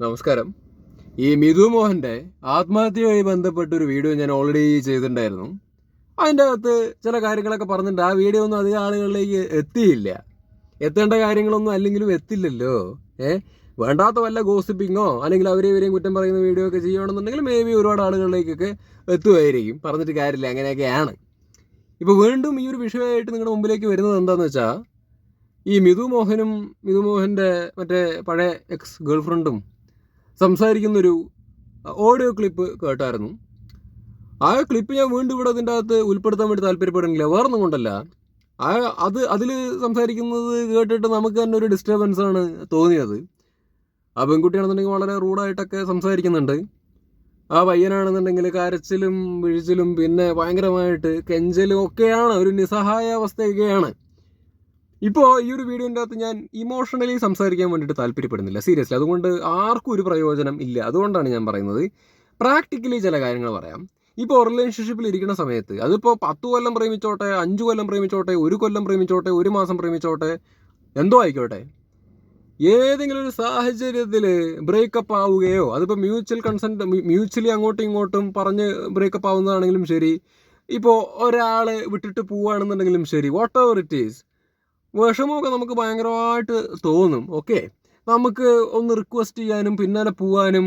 നമസ്കാരം. ഈ മിഥു മോഹന്റെ ആത്മഹത്യയുമായി ബന്ധപ്പെട്ട ഒരു വീഡിയോ ഞാൻ ഓൾറെഡി ചെയ്തിട്ടുണ്ടായിരുന്നു. അതിന്റെ അകത്ത് ചില കാര്യങ്ങളൊക്കെ പറഞ്ഞിട്ടുണ്ട്. ആ വീഡിയോ ഒന്നും അധികം ആളുകളിലേക്ക് എത്തിയില്ല. എത്തേണ്ട കാര്യങ്ങളൊന്നും അല്ലെങ്കിലും എത്തില്ലല്ലോ. ഏ? വേണ്ടാത്ത വല്ല ഗോസിപ്പിങ്ങോ അല്ലെങ്കിൽ അവരെ ഇവരെയും കുറ്റം പറയുന്ന വീഡിയോ ഒക്കെ ചെയ്യുകയാണെന്നുണ്ടെങ്കിൽ മേ ബി ഒരുപാട് ആളുകളിലേക്കൊക്കെ എത്തുമായിരിക്കും പറഞ്ഞിട്ട് കാര്യമില്ല. അങ്ങനെയൊക്കെയാണ്. ഇപ്പോൾ വീണ്ടും ഈ ഒരു വിഷയമായിട്ട് നിങ്ങളുടെ മുമ്പിലേക്ക് വരുന്നത് എന്താണെന്ന് വെച്ചാൽ ഈ മിഥു മോഹനും മിഥു മോഹന്റെ മറ്റേ പഴയ എക്സ് ഗേൾഫ്രണ്ടും സംസാരിക്കുന്നൊരു ഓഡിയോ ക്ലിപ്പ് കേട്ടായിരുന്നു. ആ ക്ലിപ്പ് ഞാൻ വീണ്ടും ഇവിടെ അതിന്റെ അകത്ത് ഉൾപ്പെടുത്താൻ വേണ്ടി താല്പര്യപ്പെടുന്നില്ല. വേറൊന്നും കൊണ്ടല്ല. ആ അത് അതിൽ സംസാരിക്കുന്നത് കേട്ടിട്ട് നമുക്ക് തന്നെ ഒരു ഡിസ്റ്റർബൻസ് ആണ് തോന്നിയത്. ആ പെൺകുട്ടിയാണെന്നുണ്ടെങ്കിൽ വളരെ റൂഡായിട്ടൊക്കെ സംസാരിക്കുന്നുണ്ട്. ആ പയ്യനാണെന്നുണ്ടെങ്കിൽ കരച്ചിലും വീഴ്ചിലും പിന്നെ ഭയങ്കരമായിട്ട് കെഞ്ചലും ഒക്കെയാണ്. ഒരു നിസ്സഹായ അവസ്ഥയൊക്കെയാണ് ഇപ്പോൾ ഈ ഒരു വീഡിയോന്റെ അകത്ത് ഞാൻ ഇമോഷണലി സംസാരിക്കാൻ വേണ്ടിയിട്ട് താല്പര്യപ്പെടുന്നില്ല. സീരിയസ്ലി അതുകൊണ്ട് ആർക്കും ഒരു പ്രയോജനം ഇല്ല. അതുകൊണ്ടാണ് ഞാൻ പറയുന്നത്. പ്രാക്ടിക്കലി ചില കാര്യങ്ങൾ പറയാം. ഇപ്പോൾ റിലേഷൻഷിപ്പിൽ ഇരിക്കുന്ന സമയത്ത് അതിപ്പോൾ പത്ത് കൊല്ലം പ്രേമിച്ചോട്ടെ അഞ്ച് കൊല്ലം പ്രേമിച്ചോട്ടെ ഒരു കൊല്ലം പ്രേമിച്ചോട്ടെ ഒരു മാസം പ്രേമിച്ചോട്ടെ എന്തോ ആയിക്കോട്ടെ. ഏതെങ്കിലും ഒരു സാഹചര്യത്തിൽ ബ്രേക്കപ്പ് ആവുകയോ അതിപ്പോൾ മ്യൂച്വൽ കൺസെന്റ് മ്യൂച്വലി അങ്ങോട്ടും ഇങ്ങോട്ടും പറഞ്ഞ് ബ്രേക്കപ്പ് ആവുന്നതാണെങ്കിലും ശരി. ഇപ്പോൾ ഒരാൾ വിട്ടിട്ട് പോവുകയാണെന്നുണ്ടെങ്കിലും ശരി. വാട്ട് എവർ ഇറ്റ് ഈസ് വിഷമമൊക്കെ നമുക്ക് ഭയങ്കരമായിട്ട് തോന്നും. ഓക്കെ നമുക്ക് ഒന്ന് റിക്വസ്റ്റ് ചെയ്യാനും പിന്നാലെ പോകാനും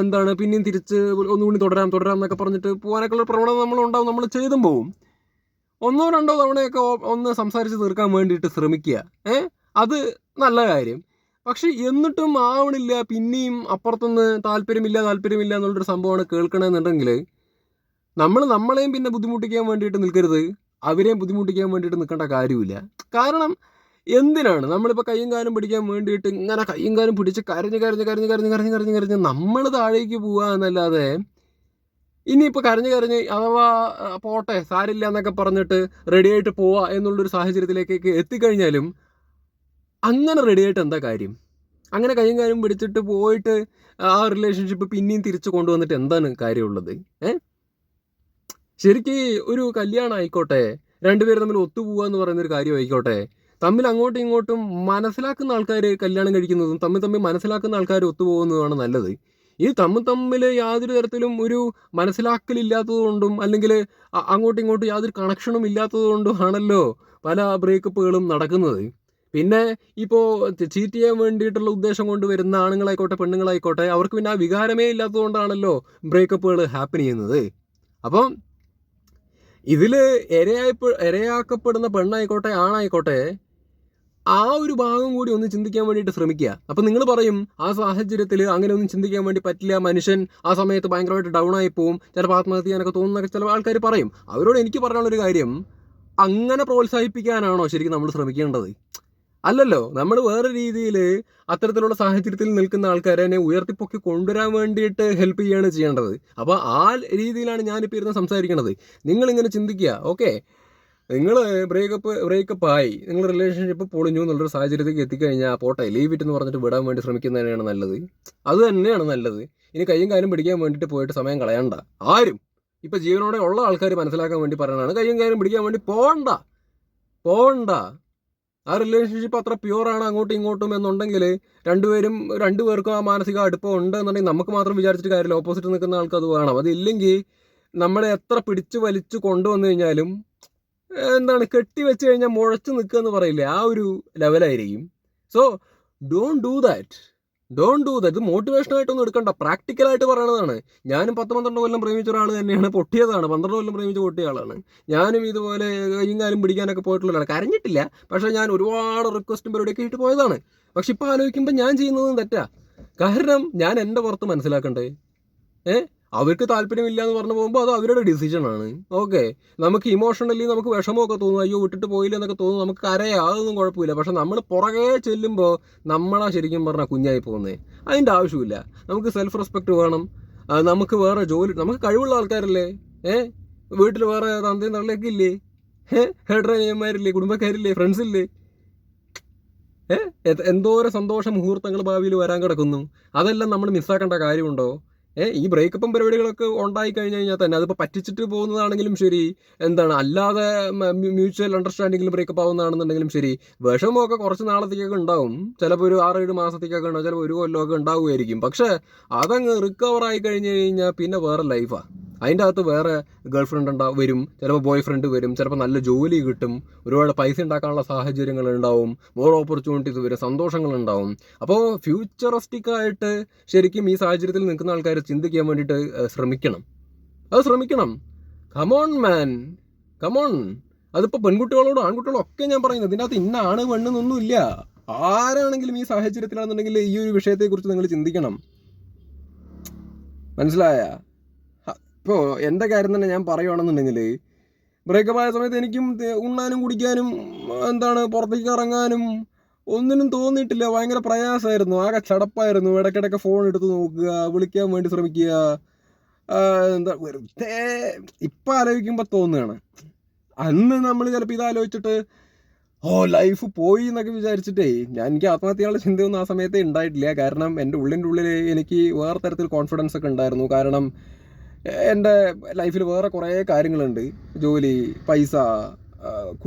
എന്താണ് പിന്നെയും തിരിച്ച് ഒന്നുകൂടി തുടരാം തുടരാം എന്നൊക്കെ പറഞ്ഞിട്ട് പോകാനൊക്കെ ഉള്ള പ്രവണത നമ്മളുണ്ടാവും നമ്മൾ ചെയ്തും പോവും. ഒന്നോ രണ്ടോ തവണയൊക്കെ ഒന്ന് സംസാരിച്ച് തീർക്കാൻ വേണ്ടിയിട്ട് ശ്രമിക്കുക. ഏ? അത് നല്ല കാര്യം. പക്ഷെ എന്നിട്ടും ആവണില്ല പിന്നെയും അപ്പുറത്തുനിന്ന് താല്പര്യമില്ല താല്പര്യമില്ല എന്നുള്ളൊരു സംഭവമാണ് കേൾക്കണമെന്നുണ്ടെങ്കിൽ നമ്മൾ നമ്മളെയും പിന്നെ ബുദ്ധിമുട്ടിക്കാൻ വേണ്ടിയിട്ട് നിൽക്കരുത്. അവരെയും ബുദ്ധിമുട്ടിക്കാൻ വേണ്ടിയിട്ട് നിൽക്കേണ്ട കാര്യമില്ല. കാരണം എന്തിനാണ്? നമ്മളിപ്പോൾ കയ്യും കാലും പിടിക്കാൻ വേണ്ടിയിട്ട് ഇങ്ങനെ കയ്യും കാലും പിടിച്ച് കരഞ്ഞ് കരഞ്ഞ് കരഞ്ഞ് കരഞ്ഞ് കരഞ്ഞ് കരഞ്ഞ് കരഞ്ഞ് നമ്മൾ താഴേക്ക് പോവുക എന്നല്ലാതെ ഇനിയിപ്പോൾ കരഞ്ഞ് കരഞ്ഞ് അഥവാ പോട്ടെ സാരില്ല എന്നൊക്കെ പറഞ്ഞിട്ട് റെഡി ആയിട്ട് പോവാ എന്നുള്ളൊരു സാഹചര്യത്തിലേക്കൊക്കെ എത്തിക്കഴിഞ്ഞാലും അങ്ങനെ റെഡിയായിട്ട് എന്താ കാര്യം? അങ്ങനെ കയ്യും കാലും പിടിച്ചിട്ട് പോയിട്ട് ആ റിലേഷൻഷിപ്പ് പിന്നെയും തിരിച്ചു കൊണ്ടുവന്നിട്ട് എന്താണ് കാര്യമുള്ളത്? ഏ? ശരിക്ക് ഒരു കല്യാണം ആയിക്കോട്ടെ രണ്ടുപേരും തമ്മിൽ ഒത്തുപോകുക എന്ന് പറയുന്ന ഒരു കാര്യം ആയിക്കോട്ടെ തമ്മിൽ അങ്ങോട്ടും ഇങ്ങോട്ടും മനസ്സിലാക്കുന്ന ആൾക്കാർ കല്യാണം കഴിക്കുന്നതും തമ്മിൽ തമ്മിൽ മനസ്സിലാക്കുന്ന ആൾക്കാർ ഒത്തുപോകുന്നതുമാണ് നല്ലത്. ഈ തമ്മിൽ തമ്മിൽ യാതൊരു തരത്തിലും ഒരു മനസ്സിലാക്കൽ ഇല്ലാത്തതുകൊണ്ടും അല്ലെങ്കിൽ അങ്ങോട്ടും ഇങ്ങോട്ടും യാതൊരു കണക്ഷനും ഇല്ലാത്തതുകൊണ്ടും ആണല്ലോ പല ബ്രേക്കപ്പുകളും നടക്കുന്നത്. പിന്നെ ഇപ്പോൾ ചീറ്റ് ചെയ്യാൻ വേണ്ടിയിട്ടുള്ള ഉദ്ദേശം കൊണ്ട് വരുന്ന ആണുങ്ങളായിക്കോട്ടെ പെണ്ണുങ്ങളായിക്കോട്ടെ അവർക്ക് പിന്നെ ആ വികാരമേ ഇല്ലാത്തതുകൊണ്ടാണല്ലോ ബ്രേക്കപ്പുകൾ ഹാപ്പൻ ചെയ്യുന്നത്. അപ്പം ഇതിൽ ഇരയായി ഇരയാക്കപ്പെടുന്ന പെണ്ണായിക്കോട്ടെ ആണായിക്കോട്ടെ ആ ഒരു ഭാഗം കൂടി ഒന്ന് ചിന്തിക്കാൻ വേണ്ടിയിട്ട് ശ്രമിക്കുക. അപ്പം നിങ്ങൾ പറയും ആ സാഹചര്യത്തിൽ അങ്ങനെ ഒന്നും ചിന്തിക്കാൻ വേണ്ടി പറ്റില്ല മനുഷ്യൻ ആ സമയത്ത് ഭയങ്കരമായിട്ട് ഡൗൺ ആയി പോവും ചിലപ്പോൾ ആത്മഹത്യ ചെയ്യാനൊക്കെ തോന്നുന്നൊക്കെ ചില ആൾക്കാർ പറയും. അവരോട് എനിക്ക് പറയാനുള്ളൊരു കാര്യം അങ്ങനെ പ്രോത്സാഹിപ്പിക്കാനാണോ ശരിക്കും നമ്മൾ ശ്രമിക്കേണ്ടത്? അല്ലല്ലോ നമ്മൾ വേറെ രീതിയിൽ അത്തരത്തിലുള്ള സാഹചര്യത്തിൽ നിൽക്കുന്ന ആൾക്കാരെ ഉയർത്തിപ്പൊക്കി കൊണ്ടുവരാൻ വേണ്ടിയിട്ട് ഹെൽപ്പ് ചെയ്യുകയാണ് ചെയ്യേണ്ടത്. അപ്പോൾ ആ രീതിയിലാണ് ഞാനിപ്പോൾ ഇരുന്ന് സംസാരിക്കണത്. നിങ്ങളിങ്ങനെ ചിന്തിക്കുക ഓക്കെ നിങ്ങൾ ബ്രേക്കപ്പ് ബ്രേക്കപ്പ് ആയി നിങ്ങൾ റിലേഷൻഷിപ്പ് പൊളിഞ്ഞു എന്നുള്ളൊരു സാഹചര്യത്തിലേക്ക് എത്തിക്കഴിഞ്ഞാൽ പോട്ടെ ലീവ് ഇറ്റ് എന്ന് പറഞ്ഞിട്ട് വിടാൻ വേണ്ടി ശ്രമിക്കുന്നതന്നെയാണ് നല്ലത്. അത് തന്നെയാണ് നല്ലത്. ഇനി കയ്യും കാലും പിടിക്കാൻ വേണ്ടിയിട്ട് പോയിട്ട് സമയം കളയണ്ട. ആരും. ഇപ്പം ജീവനോടെ ഉള്ള ആൾക്കാർ മനസ്സിലാക്കാൻ വേണ്ടി പറയണതാണ് കയ്യും കാലും പിടിക്കാൻ വേണ്ടി പോകണ്ട പോകണ്ട ആ റിലേഷൻഷിപ്പ് അത്ര പ്യുവറാണ് അങ്ങോട്ടും ഇങ്ങോട്ടും എന്നുണ്ടെങ്കിൽ രണ്ടുപേരും രണ്ടുപേർക്കും ആ മാനസിക അടുപ്പം ഉണ്ട് എന്നുണ്ടെങ്കിൽ നമുക്ക് മാത്രം വിചാരിച്ചിട്ട് കാര്യമില്ല. ഓപ്പോസിറ്റ് നിൽക്കുന്ന ആൾക്ക് അത് വേണം. അതില്ലെങ്കിൽ നമ്മളെ എത്ര പിടിച്ചു വലിച്ചു കൊണ്ടുവന്നു കഴിഞ്ഞാലും എന്താണ് കെട്ടി വെച്ച് കഴിഞ്ഞാൽ മുഴച്ചു നിൽക്കുക എന്ന് പറയില്ലേ ആ ഒരു ലെവലായിരിക്കും so don't do that don't do the ഇത് മോട്ടിവേഷനായിട്ടൊന്നും എടുക്കണ്ട. പ്രാക്ടിക്കലായിട്ട് പറയണതാണ്. ഞാനും പത്ത് പന്ത്രണ്ട് കൊല്ലം പ്രേമിച്ച ഒരാൾ തന്നെയാണ് പൊട്ടിയതാണ്. പന്ത്രണ്ട് കൊല്ലം പ്രേമിച്ച് പൊട്ടിയ ആളാണ്. ഞാനും ഇതുപോലെ കാലും പിടിക്കാനൊക്കെ പോയിട്ടുള്ളതാണ്. കരഞ്ഞിട്ടില്ല. പക്ഷേ ഞാൻ ഒരുപാട് റിക്വസ്റ്റും പരിപാടിയൊക്കെ ഇട്ട് പോയതാണ്. പക്ഷെ ഇപ്പോൾ ആലോചിക്കുമ്പോൾ ഞാൻ ചെയ്യുന്നതും തെറ്റാ. കാരണം ഞാൻ എന്റെ പുറത്ത് മനസ്സിലാക്കണ്ടേ? ഏ? അവർക്ക് താല്പര്യമില്ല എന്ന് പറഞ്ഞു പോകുമ്പോൾ അത് അവരുടെ ഡിസിഷനാണ് ഓക്കെ നമുക്ക് ഇമോഷണലി നമുക്ക് വിഷമമൊക്കെ തോന്നും. അയ്യോ വിട്ടിട്ട് പോയില്ല എന്നൊക്കെ തോന്നും. നമുക്ക് കരയാ. അതൊന്നും കുഴപ്പമില്ല. പക്ഷെ നമ്മൾ പുറകെ ചെല്ലുമ്പോൾ നമ്മളാ ശരിക്കും പറഞ്ഞാൽ കുഞ്ഞായി പോകുന്നത് അതിന്റെ ആവശ്യമില്ല. നമുക്ക് സെൽഫ് റെസ്പെക്റ്റ് വേണം നമുക്ക് വേറെ ജോലി നമുക്ക് കഴിവുള്ള ആൾക്കാരല്ലേ? ഏ? വീട്ടിൽ വേറെ തന്തയും തള്ളയൊക്കെ ഇല്ലേ? ഏ? ഹെഡ്രനിയന്മാരില്ലേ കുടുംബക്കാരില്ലേ? ഫ്രണ്ട്സില്ലേ ഏ? എ- എന്തോരം സന്തോഷ മുഹൂർത്തങ്ങൾ ഭാവിയിൽ വരാൻ കിടക്കുന്നു. അതെല്ലാം നമ്മൾ മിസ്സാക്കേണ്ട കാര്യമുണ്ടോ? ഈ ബ്രേക്കപ്പും പരിപാടികളൊക്കെ ഉണ്ടായി കഴിഞ്ഞു കഴിഞ്ഞാൽ തന്നെ അതിപ്പോൾ പറ്റിച്ചിട്ട് പോകുന്നതാണെങ്കിലും ശരി. എന്താണ് അല്ലാതെ മ്യൂച്വൽ അണ്ടർസ്റ്റാൻഡിങ്ങിൽ ബ്രേക്കപ്പ് ആവുന്നതാണെന്നുണ്ടെങ്കിലും ശരി. വിഷമമൊക്കെ കുറച്ച് നാളത്തേക്കൊക്കെ ഉണ്ടാവും. ചിലപ്പോൾ ഒരു ആറേഴ് മാസത്തേക്കൊക്കെ ഉണ്ടാവും. ചിലപ്പോൾ ഒരു കൊല്ലമൊക്കെ ഉണ്ടാവുമായിരിക്കും. പക്ഷേ അതങ്ങ് റിക്കവർ ആയി കഴിഞ്ഞു കഴിഞ്ഞാൽ പിന്നെ വേറെ ലൈഫാണ് അതിന്റെ അകത്ത് വേറെ ഗേൾ ഫ്രണ്ട് ഉണ്ടാവും വരും. ചിലപ്പോൾ ബോയ് ഫ്രണ്ട് വരും. ചിലപ്പോൾ നല്ല ജോലി കിട്ടും. ഒരുപാട് പൈസ ഉണ്ടാക്കാനുള്ള സാഹചര്യങ്ങൾ ഉണ്ടാവും. മോർ ഓപ്പർച്യൂണിറ്റീസ് വരും. സന്തോഷങ്ങൾ ഉണ്ടാവും. അപ്പോൾ ഫ്യൂച്ചറിസ്റ്റിക് ആയിട്ട് ശരിക്കും ഈ സാഹചര്യത്തിൽ നിൽക്കുന്ന ആൾക്കാർ ചിന്തിക്കാൻ വേണ്ടിയിട്ട് ശ്രമിക്കണം. അത് ശ്രമിക്കണം. കമോൺ മാൻ കമോൺ അതിപ്പോൾ പെൺകുട്ടികളോടും ആൺകുട്ടികളോടും ഒക്കെ ഞാൻ പറയുന്നത് ഇതിനകത്ത് ഇന്ന ആണ് പെണ്ണെന്നൊന്നുമില്ല ആരാണെങ്കിലും ഈ സാഹചര്യത്തിലാണെന്നുണ്ടെങ്കിൽ ഈ ഒരു വിഷയത്തെക്കുറിച്ച് നിങ്ങൾ ചിന്തിക്കണം. മനസ്സിലായ? ഇപ്പോൾ എന്റെ കാര്യം തന്നെ ഞാൻ പറയുകയാണെന്നുണ്ടെങ്കിൽ ബ്രേക്കപ്പ് ആയ സമയത്ത് എനിക്കും ഉണ്ണാനും കുടിക്കാനും എന്താണ് പുറത്തേക്ക് ഇറങ്ങാനും ഒന്നിനും തോന്നിയിട്ടില്ല. ഭയങ്കര പ്രയാസമായിരുന്നു ആകെ ചടപ്പായിരുന്നു. ഇടയ്ക്കിടയ്ക്ക് ഫോൺ എടുത്ത് നോക്കുക വിളിക്കാൻ വേണ്ടി ശ്രമിക്കുക. എന്താ വെറുതെ ഇപ്പം ആലോചിക്കുമ്പോൾ തോന്നുകയാണ്. അന്ന് നമ്മൾ ചിലപ്പോൾ ഇത് ആലോചിച്ചിട്ട് ഓ ലൈഫ് പോയി എന്നൊക്കെ വിചാരിച്ചിട്ടേ ഞാൻ എനിക്ക് ആത്മഹത്യയുള്ള ചിന്തയൊന്നും ആ സമയത്ത് ഉണ്ടായിട്ടില്ല. കാരണം എന്റെ ഉള്ളിന്റെ ഉള്ളിൽ എനിക്ക് വേറെ തരത്തിൽ കോൺഫിഡൻസ് ഒക്കെ ഉണ്ടായിരുന്നു. കാരണം എന്റെ ലൈഫിൽ വേറെ കുറേ കാര്യങ്ങളുണ്ട്. ജോലി പൈസ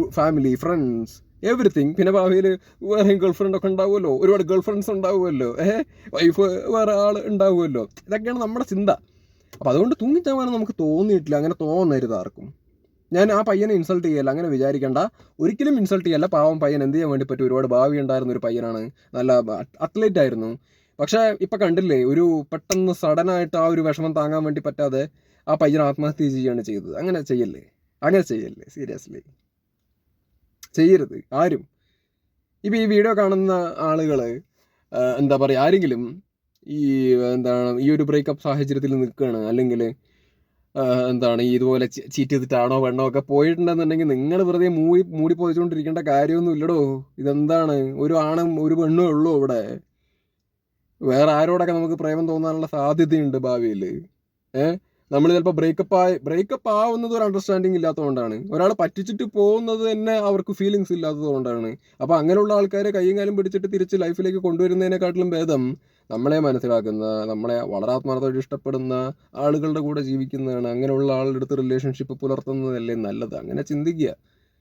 ഫാമിലി ഫ്രണ്ട്സ് എവറിത്തിങ് പിന്നെ ഭാവിയിൽ വേറെ ഗേൾ ഫ്രണ്ട് ഒക്കെ ഉണ്ടാവുമല്ലോ. ഒരുപാട് ഗേൾ ഫ്രണ്ട്സ് ഉണ്ടാവുമല്ലോ. ഏഹ് വൈഫ് വേറെ ആൾ ഉണ്ടാവുമല്ലോ. ഇതൊക്കെയാണ് നമ്മുടെ ചിന്ത. അപ്പം അതുകൊണ്ട് തൂങ്ങിച്ചാവാനും നമുക്ക് തോന്നിയിട്ടില്ല. അങ്ങനെ തോന്നരുത് ആർക്കും. ഞാൻ ആ പയ്യനെ ഇൻസൾട്ട് ചെയ്യല്ല. അങ്ങനെ വിചാരിക്കേണ്ട. ഒരിക്കലും ഇൻസൾട്ട് ചെയ്യല്ല. പാവം പയ്യൻ എന്ത് ചെയ്യാൻ വേണ്ടി പറ്റും? ഒരുപാട് ഭാവി ഉണ്ടായിരുന്ന ഒരു പയ്യനാണ്. നല്ല അത്ലറ്റ് ആയിരുന്നു. പക്ഷേ ഇപ്പം കണ്ടില്ലേ ഒരു പെട്ടെന്ന് സഡൻ ആയിട്ട് ആ ഒരു വിഷമം താങ്ങാൻ വേണ്ടി പറ്റാതെ ആ പയ്യൻ ആത്മഹത്യ ചെയ്യുകയാണ് ചെയ്തത്. അങ്ങനെ ചെയ്യല്ലേ? അങ്ങനെ ചെയ്യല്ലേ? സീരിയസ്ലി ചെയ്യരുത്. ആരും. ഇപ്പം ഈ വീഡിയോ കാണുന്ന ആളുകൾ എന്താ പറയുക ആരെങ്കിലും ഈ എന്താണ് ഈ ഒരു ബ്രേക്കപ്പ് സാഹചര്യത്തിൽ നിൽക്കുകയാണ് അല്ലെങ്കിൽ എന്താണ് ഇതുപോലെ ചീറ്റ് ചെയ്തിട്ടാണോ വെണ്ണോ ഒക്കെ പോയിട്ടുണ്ടെന്നുണ്ടെങ്കിൽ നിങ്ങൾ വെറുതെ മൂടി മൂടി പോയിച്ചുകൊണ്ടിരിക്കേണ്ട കാര്യമൊന്നും ഇല്ലടോ ഇതെന്താണ്? ഒരു ആണും ഒരു പെണ്ണും ഉള്ളൂ ഇവിടെ. വേറെ ആരോടൊക്കെ നമുക്ക് പ്രേമം തോന്നാനുള്ള സാധ്യതയുണ്ട് ഭാവിയിൽ ഏഹ് നമ്മൾ ചിലപ്പോൾ ബ്രേക്കപ്പ് ആയി ബ്രേക്കപ്പ് ആവുന്നത് ഒരു അണ്ടർസ്റ്റാൻഡിങ് ഇല്ലാത്തതുകൊണ്ടാണ്. ഒരാൾ പറ്റിച്ചിട്ട് പോകുന്നത് തന്നെ അവർക്ക് ഫീലിങ്സ് ഇല്ലാത്തതുകൊണ്ടാണ്. അപ്പോൾ അങ്ങനെയുള്ള ആൾക്കാരെ കൈയും കാലും പിടിച്ചിട്ട് തിരിച്ച് ലൈഫിലേക്ക് കൊണ്ടുവരുന്നതിനെക്കാട്ടിലും ഭേദം നമ്മളെ മനസ്സിലാക്കുന്ന നമ്മളെ വളരെ ആത്മാർത്ഥമായിട്ട് ഇഷ്ടപ്പെടുന്ന ആളുകളുടെ കൂടെ ജീവിക്കുന്നതാണ്. അങ്ങനെയുള്ള ആളുടെ അടുത്ത് റിലേഷൻഷിപ്പ് പുലർത്തുന്നതല്ലേ നല്ലത്. അങ്ങനെ ചിന്തിക്കുക.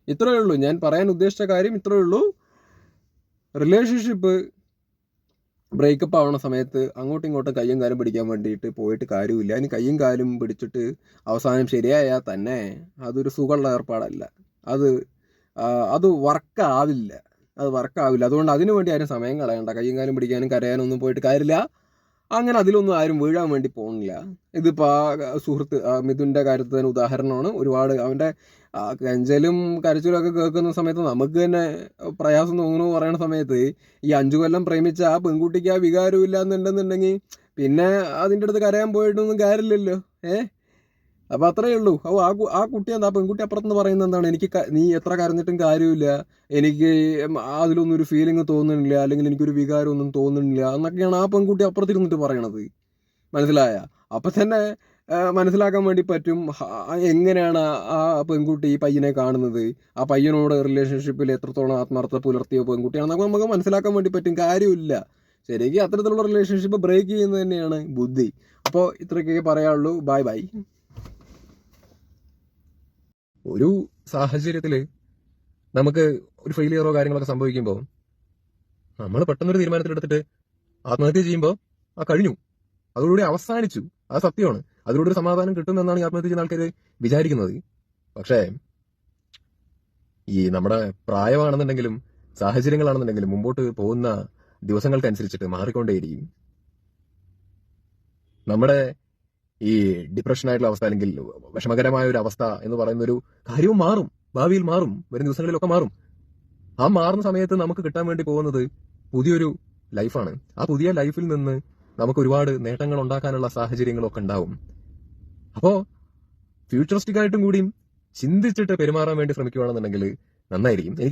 ഇത്രയേ ഉള്ളൂ. ഞാൻ പറയാൻ ഉദ്ദേശിച്ച കാര്യം ഇത്രയേ ഉള്ളൂ. റിലേഷൻഷിപ്പ് ബ്രേക്കപ്പ് ആവുന്ന സമയത്ത് അങ്ങോട്ടും ഇങ്ങോട്ടും കയ്യും കാലും പിടിക്കാൻ വേണ്ടിയിട്ട് പോയിട്ട് കാര്യമില്ല. ഇനി കയ്യും കാലും പിടിച്ചിട്ട് അവസാനം ശരിയായാൽ തന്നെ അതൊരു സുഖമുള്ള ഏർപ്പാടല്ല. അത് അത് വർക്കാവില്ല അത് വർക്കാവില്ല അതുകൊണ്ട് അതിനു വേണ്ടി ആരും സമയം കളയണ്ട. കയ്യും കാലും പിടിക്കാനും കരയാനും ഒന്നും പോയിട്ട് കാര്യമില്ല. അങ്ങനെ അതിലൊന്നും ആരും വീഴാൻ വേണ്ടി പോകുന്നില്ല. ഇതിപ്പോൾ സുഹൃത്ത് മിഥുന്റെ കാര്യത്തിൽ തന്നെ ഉദാഹരണമാണ്. ഒരുപാട് അവന്റെ കെഞ്ചലും ഒക്കെ കേൾക്കുന്ന സമയത്ത് നമുക്ക് തന്നെ പ്രയാസം തോന്നുന്നു പറയുന്ന സമയത്ത് ഈ അഞ്ചു കൊല്ലം പ്രേമിച്ച ആ പെൺകുട്ടിക്ക് ആ വികാരം ഇല്ല എന്നുണ്ടെന്നുണ്ടെങ്കിൽ പിന്നെ അതിന്റെ അടുത്ത് കരയാൻ പോയിട്ടൊന്നും കാര്യമില്ലല്ലോ. ഏ? അപ്പം അത്രയേ ഉള്ളൂ. ഓ ആ ആ കുട്ടി എന്താ പെൺകുട്ടി അപ്പുറത്തുനിന്ന് പറയുന്നത് എന്താണ്? എനിക്ക് നീ എത്ര കരഞ്ഞിട്ടും കാര്യമില്ല. എനിക്ക് അതിലൊന്നും ഒരു ഫീലിംഗ് തോന്നുന്നില്ല. അല്ലെങ്കിൽ എനിക്കൊരു വികാരം ഒന്നും തോന്നുന്നില്ല. എന്നൊക്കെയാണ് ആ പെൺകുട്ടി അപ്പുറത്തിരുന്നിട്ട് പറയണത്. മനസ്സിലായ? അപ്പം തന്നെ മനസ്സിലാക്കാൻ വേണ്ടി പറ്റും എങ്ങനെയാണ് ആ- ആ പെൺകുട്ടി ഈ പയ്യനെ കാണുന്നത്? ആ പയ്യനോട് റിലേഷൻഷിപ്പിൽ എത്രത്തോളം ആത്മാർത്ഥത പുലർത്തിയ പെൺകുട്ടിയാണെന്നൊക്കെ നമുക്ക് മനസ്സിലാക്കാൻ വേണ്ടി പറ്റും. കാര്യമില്ല. ശരിക്കും അത്തരത്തിലുള്ള റിലേഷൻഷിപ്പ് ബ്രേക്ക് ചെയ്യുന്നത് തന്നെയാണ് ബുദ്ധി. അപ്പോൾ ഇത്രയൊക്കെ പറയാനുള്ളൂ. ബൈ ബൈ ഒരു സാഹചര്യത്തിൽ നമുക്ക് ഒരു ഫെയിലിയറോ കാര്യങ്ങളൊക്കെ സംഭവിക്കുമ്പോൾ നമ്മൾ പെട്ടെന്നൊരു തീരുമാനത്തിലെടുത്തിട്ട് ആത്മഹത്യ ചെയ്യുമ്പോൾ ആ കഴിഞ്ഞു. അതോടുകൂടി അവസാനിച്ചു. അത് സത്യമാണ്. അതിലൂടെ ഒരു സമാധാനം കിട്ടുമെന്നാണ് ഈ ആത്മഹത്യ ചെയ്യുന്ന ആൾക്കാർ വിചാരിക്കുന്നത്. പക്ഷേ ഈ നമ്മുടെ പ്രായമാണെന്നുണ്ടെങ്കിലും സാഹചര്യങ്ങളാണെന്നുണ്ടെങ്കിലും മുമ്പോട്ട് പോകുന്ന ദിവസങ്ങൾക്കനുസരിച്ചിട്ട് മാറിക്കൊണ്ടേയിരിക്കും. നമ്മുടെ ഈ ഡിപ്രഷൻ ആയിട്ടുള്ള അവസ്ഥ അല്ലെങ്കിൽ വിഷമകരമായ ഒരു അവസ്ഥ എന്ന് പറയുന്ന ഒരു കാര്യവും മാറും. ഭാവിയിൽ മാറും. വരും ദിവസങ്ങളിലൊക്കെ മാറും. ആ മാറുന്ന സമയത്ത് നമുക്ക് കിട്ടാൻ വേണ്ടി പോകുന്നത് പുതിയൊരു ലൈഫാണ്. ആ പുതിയ ലൈഫിൽ നിന്ന് നമുക്ക് ഒരുപാട് നേട്ടങ്ങൾ ഉണ്ടാക്കാനുള്ള സാഹചര്യങ്ങളൊക്കെ ഉണ്ടാവും. അപ്പോൾ ഫ്യൂച്ചറിസ്റ്റിക് ആയിട്ടും കൂടിയും ചിന്തിച്ചിട്ട് പെരുമാറാൻ വേണ്ടി ശ്രമിക്കുകയാണെന്നുണ്ടെങ്കിൽ നന്നായിരിക്കും.